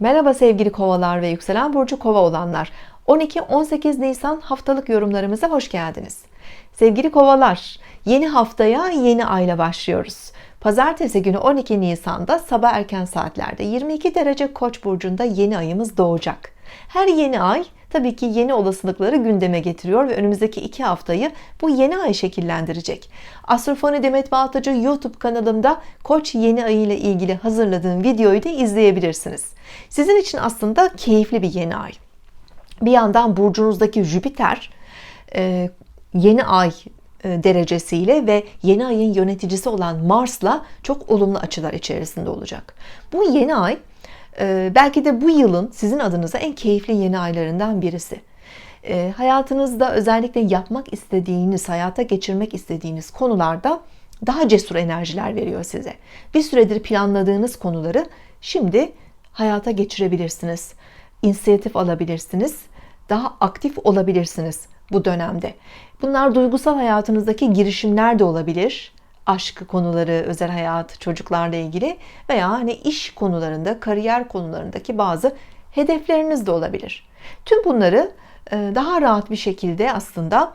Merhaba sevgili kovalar ve yükselen burcu kova olanlar. 12-18 Nisan haftalık yorumlarımıza hoş geldiniz. Sevgili kovalar, yeni haftaya yeni ayla başlıyoruz. Pazartesi günü 12 Nisan'da sabah erken saatlerde 22 derece Koç burcunda yeni ayımız doğacak. Her yeni ay tabii ki yeni olasılıkları gündeme getiriyor ve önümüzdeki iki haftayı bu yeni ay şekillendirecek. Astrofoni Demet Baltacı YouTube kanalımda Koç yeni ayı ile ilgili hazırladığım videoyu da izleyebilirsiniz. Sizin için aslında keyifli bir yeni ay. Bir yandan burcunuzdaki Jüpiter e, yeni ay e, derecesiyle ve yeni ayın yöneticisi olan Mars'la çok olumlu açılar içerisinde olacak. Bu yeni ay belki de bu yılın sizin adınıza en keyifli yeni aylarından birisi. E, hayatınızda özellikle yapmak istediğiniz, hayata geçirmek istediğiniz konularda daha cesur enerjiler veriyor size. Bir süredir planladığınız konuları şimdi hayata geçirebilirsiniz. İnisiyatif alabilirsiniz. Daha aktif olabilirsiniz bu dönemde. Bunlar duygusal hayatınızdaki girişimler de olabilir. Aşk konuları, özel hayat, çocuklarla ilgili veya hani iş konularında, kariyer konularındaki bazı hedefleriniz de olabilir. Tüm bunları e, daha rahat bir şekilde aslında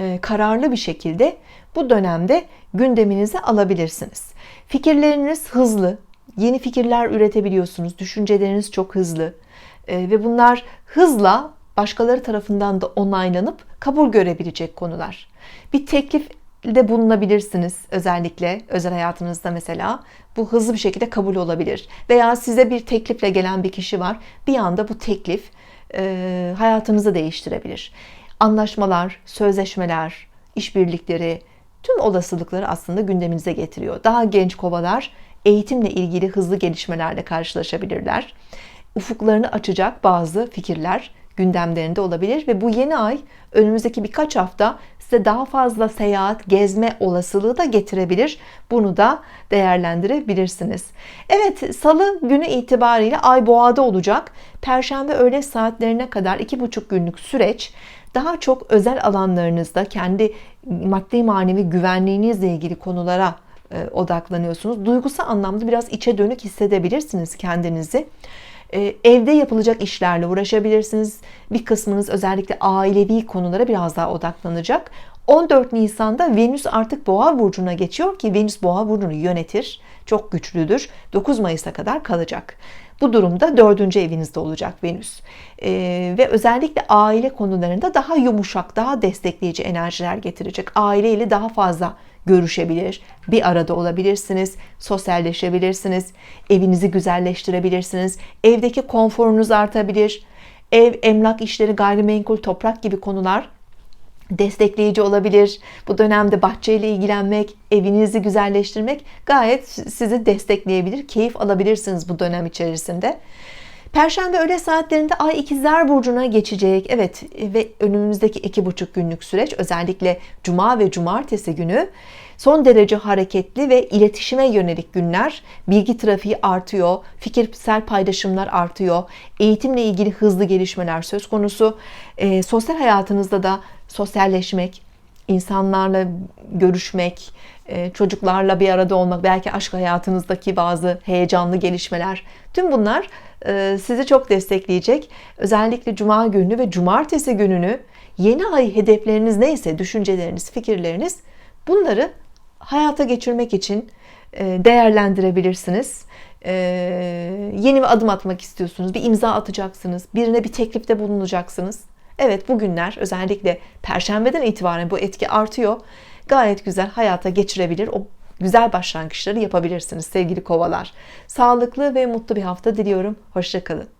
e, kararlı bir şekilde bu dönemde gündeminize alabilirsiniz. Fikirleriniz hızlı, yeni fikirler üretebiliyorsunuz. Düşünceleriniz çok hızlı e, ve bunlar hızla başkaları tarafından da onaylanıp kabul görebilecek konular. Bir teklif de bulunabilirsiniz özellikle özel hayatınızda mesela. Bu hızlı bir şekilde kabul olabilir. Veya size bir teklifle gelen bir kişi var. Bir anda bu teklif e, hayatınızı değiştirebilir. Anlaşmalar sözleşmeler işbirlikleri tüm olasılıkları aslında gündeminize getiriyor. Daha genç kovalar eğitimle ilgili hızlı gelişmelerle karşılaşabilirler. Ufuklarını açacak bazı fikirler gündemlerinde olabilir ve bu yeni ay önümüzdeki birkaç hafta size daha fazla seyahat, gezme olasılığı da getirebilir. Bunu da değerlendirebilirsiniz. Evet, salı günü itibariyle ay boğada olacak. Perşembe öğle saatlerine kadar iki buçuk günlük süreç daha çok özel alanlarınızda kendi maddi manevi güvenliğinizle ilgili konulara e, odaklanıyorsunuz. Duygusal anlamda biraz içe dönük hissedebilirsiniz kendinizi. Ee, evde yapılacak işlerle uğraşabilirsiniz. Bir kısmınız özellikle ailevi konulara biraz daha odaklanacak. 14 Nisan'da Venüs artık Boğa burcuna geçiyor ki Venüs Boğa burcunu yönetir. Çok güçlüdür. 9 Mayıs'a kadar kalacak. Bu durumda dördüncü evinizde olacak Venüs. Ee, ve özellikle aile konularında daha yumuşak, daha destekleyici enerjiler getirecek. Aileyle daha fazla görüşebilir, bir arada olabilirsiniz, sosyalleşebilirsiniz, evinizi güzelleştirebilirsiniz, evdeki konforunuz artabilir, ev, emlak işleri, gayrimenkul, toprak gibi konular destekleyici olabilir. Bu dönemde bahçeyle ilgilenmek, evinizi güzelleştirmek gayet sizi destekleyebilir. Keyif alabilirsiniz bu dönem içerisinde. Perşembe öğle saatlerinde Ay ikizler Burcu'na geçecek. Evet ve önümüzdeki iki buçuk günlük süreç özellikle Cuma ve Cumartesi günü son derece hareketli ve iletişime yönelik günler. Bilgi trafiği artıyor, fikirsel paylaşımlar artıyor, eğitimle ilgili hızlı gelişmeler söz konusu. E, sosyal hayatınızda da sosyalleşmek, insanlarla görüşmek, e, çocuklarla bir arada olmak, belki aşk hayatınızdaki bazı heyecanlı gelişmeler. Tüm bunlar e, sizi çok destekleyecek. Özellikle cuma günü ve cumartesi gününü yeni ay hedefleriniz neyse, düşünceleriniz, fikirleriniz bunları hayata geçirmek için e, değerlendirebilirsiniz. Yeni bir adım atmak istiyorsunuz, bir imza atacaksınız, birine bir teklifte bulunacaksınız. Evet bugünler özellikle perşembeden itibaren bu etki artıyor. Gayet güzel hayata geçirebilir. O güzel başlangıçları yapabilirsiniz sevgili kovalar. Sağlıklı ve mutlu bir hafta diliyorum. Hoşçakalın.